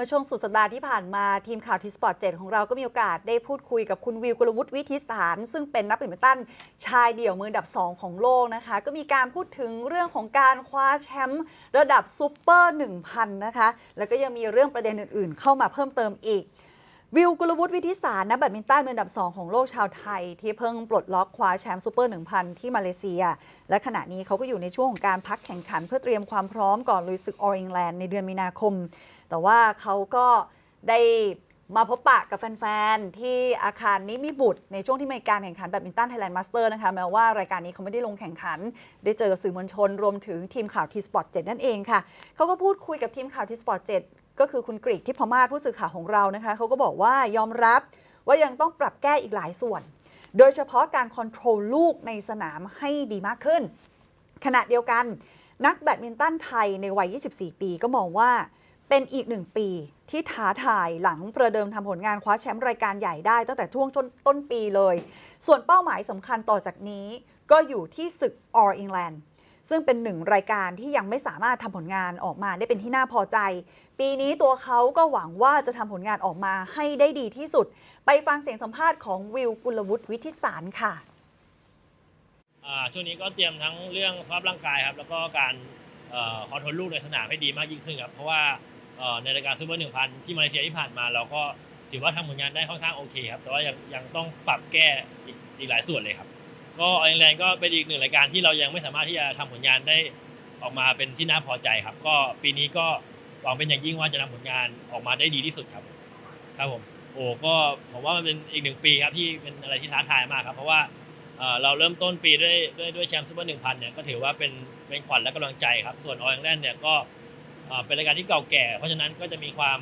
มื่อช่วงสุดสัปดาห์ที่ผ่านมาทีมข่าวทีสปอร์ตเของเราก็มีโอกาสได้พูดคุยกับคุณวิวกุลวุฒิวิทิสาร ซึ่งเป็นนักแบดมินตันชายเดี่ยวมืออันดับ 2 ของโลกนะคะ ก็มีการพูดถึงเรื่องของการคว้าแชมป์ระดับซูเปอร์ 1,000 นะคะ แล้วก็ยังมีเรื่องประเด็นอื่นๆ เข้ามาเพิ่มเติมอีก วิวกุลวุฒิวิทิสารนักแบดมินตันมืออันดับ 2 ของโลกชาวไทย ที่เพิ่งปลดล็อกคว้าแชมป์ซูเปอร์ 1,000 ที่มาเลเซีย และขณะนี้เขาก็อยู่ในช่วงของการพักแข่งขันเพื่อเตรียมความพร้อมก่อนลุยศึกออริงแลนด์ในเดือนมีนาคม แต่ว่าเขาก็ได้มาพบปะกับแฟน ๆ ที่อาคารนิมิบุตร ในช่วงที่มีการแข่งขันแบดมินตันไทยแลนด์มาสเตอร์นะคะแม้ว่ารายการนี้เขาไม่ได้ลงแข่งขัน ได้เจอสื่อมวลชน รวมถึงทีมข่าวทีสปอร์ตเนั่นเองค่ะเขาก็พูดคุยกับทีมข่าวทีสปอร์ตเก็คือคุณกรีกทิพมาศผู้สื่อข่าวของเรานะคะเขาก็บอกว่ายอมรับว่ายังต้องปรับแก้อีกหลายส่วน โดยเฉพาะการคอนโทรลลูกในสนามให้ดีมากขึ้น ขณะเดียวกัน นักแบดมินตันไทยในวัย 24 ปีก็มองว่าเป็นอีกหนึ่งปีที่ท้าทายหลังประเดิมทำผลงานคว้าแชมป์รายการใหญ่ได้ตั้งแต่ช่วงต้นปีเลย ส่วนเป้าหมายสำคัญต่อจากนี้ก็อยู่ที่ศึก All England ซึ่งเป็นหนึ่งรายการที่ยังไม่สามารถทำผลงานออกมาได้เป็นที่น่าพอใจ ปีนี้ตัวเขาก็หวังว่าจะทำผลงานออกมาให้ได้ดีที่สุด ไปฟังเสียงสัมภาษณ์ของวิวกุลวุฒิวิทิสารค่ะอ่าช่วงนี้ก็เตรียมทั้งเรื่องสภาพร่างกายครับแล้วก็การออคอนโทรลลูกในสนามให้ดีมากยิ่งขึ้นครับเพราะว่าในรายการซูเปอร์หนึ่งพันที่มาเลเซียที่ผ่านมา เราก็ถือว่าทำผลงานได้ค่อนข้างโอเคครับแต่ว่ายังยังต้องปรับแก้อีกหลายส่วนเลยครับ ก็ออร์แลนด์ก็เป็นอีกหนึ่งรายการที่เรายังไม่สามารถที่จะทำผลงานได้ออกมาเป็นที่น่าพอใจครับ ก็ปีนี้ก็หวังเป็นอย่างยิ่งว่าจะทำผลงานออกมาได้ดีที่สุดครับ ครับผมโอ้ก็ผมว่ามันเป็นอีกหนึ่งปีครับที่เป็นอะไรที่ท้าทายมากครับ เพราะว่าเราเริ่มต้นปีด้วยด้วยด้วยแชมป์ซูเปอร์หนึ่งพันเนี่ยก็ถือว่าเป็นเป็นขวัญและกำลังใจครับ ส่วนออ l แลนด์เนี่ยก็เป็นรายการที่เก่าแก่ เพราะฉะนั้นก็จะมีความ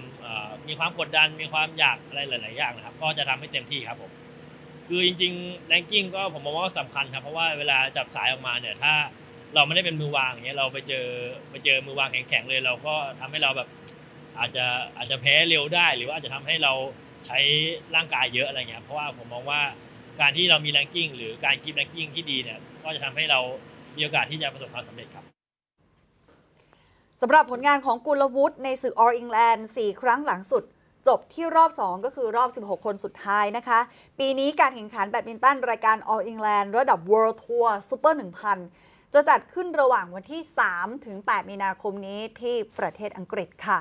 มีความกดดันมีความอยากอะไรหลาย ๆ อย่างนะครับ ก็จะทำให้เต็มที่ครับผม คือจริงๆแรงกิ้งก็ผมมองว่าสำคัญครับเพราะว่าเวลาจับสายออกมาเนี่ยถ้าเราไม่ได้เป็นมือวางอย่างเงี้ยเราไปเจอไปเจอมือวางแข็งๆเลย เราก็ทำให้เราแบบอาจจะอาจจะแพ้เร็วได้ หรือว่าอาจจะทำให้เราใช้ร่างกายเยอะอะไรเงี้ยเพราะว่าผมมองว่าการที่เรามีแรงกิ้งหรือการคีบแรงกิ้งที่ดีเนี่ยก็จะทำให้เรามีโอกาสที่จะประสบความสำเร็จครับสำหรับผลงานของกุลวุฒิในศึก All England 4 ครั้งหลังสุด จบที่รอบ 2 ก็คือรอบ 16 คนสุดท้ายนะคะ ปีนี้การแข่งขันแบดมินตันรายการ All England ระดับ World Tour Super 1000 จะจัดขึ้นระหว่างวันที่ 3 ถึง 8 มีนาคมนี้ที่ประเทศอังกฤษค่ะ